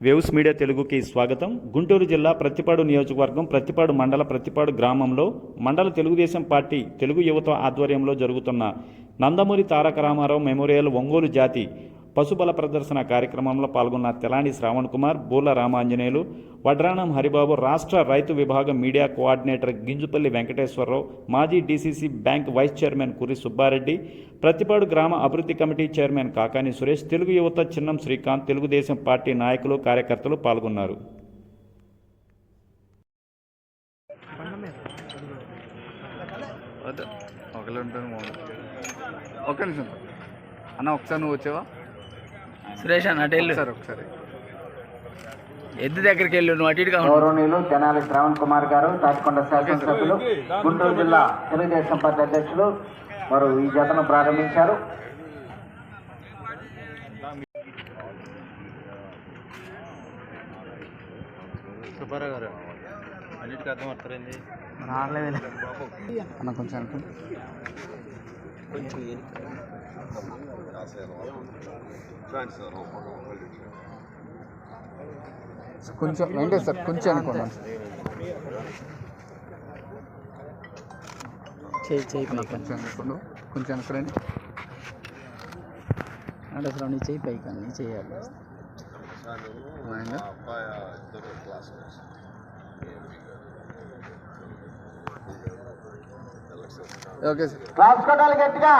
Waves media తెలుగుకి స్వాగతం. గుంటూరు జిల్లా ప్రతిపాడు నియోజకవర్గం ప్రతిపాడు మండల ప్రతిపాడు గ్రామంలో మండల తెలుగుదేశం పార్టీ తెలుగు యువత ఆధ్వర్యంలో జరుగుతున్న నందమూరి తారక రామారావు మెమోరియల్ ఒంగోలు జాతి పశుబల ప్రదర్శన కార్యక్రమంలో పాల్గొన్న తెలాని శ్రావణ్ కుమార్ బూల రామాంజనేయులు వడ్రాణం హరిబాబు రాష్ట్ర రైతు విభాగం మీడియా కోఆర్డినేటర్ గింజుపల్లి వెంకటేశ్వరరావు మాజీ DCC bank vice chairman Kuri Subbareddy Prathipadu గ్రామ అభివృద్ధి కమిటీ చైర్మన్ కాకాని సురేష్ తెలుగు యువత చిన్నం శ్రీకాంత్ తెలుగుదేశం పార్టీ నాయకులు కార్యకర్తలు పాల్గొన్నారు. ఒక్క నిమిషం. అన్న ఒకసారి నువ్వు వచ్చావా? సురేష్ అన్న ఒకసారి ఒకసారి. ఎద్దు దగ్గరికి వెళ్ళు నువ్వు అటు. గౌరవనీయులు తెనాలి శ్రావణ్ కుమార్ గారు తాటికొండ శాసనసభ్యులు గుంటూరు జిల్లా తెలుగుదేశం పార్టీ అధ్యక్షులు వారు ఈ జతను ప్రారంభించారు. సుబ్బారావు గారు అన్నిటికీ అర్థం అవుతారండి అన్న కొంచెం. కొంచెం వెంకటేష్ సార్ కొంచెం అనుకోండి. చేయి చేయి అన్న పైకి కొంచెం అనుకోండు. కొంచెం అనుకోండి అంటే అసలు నీ చేయి పైకి నీ చేయాలి? Okay sir. రాసుకోవడాలి గట్టిగా.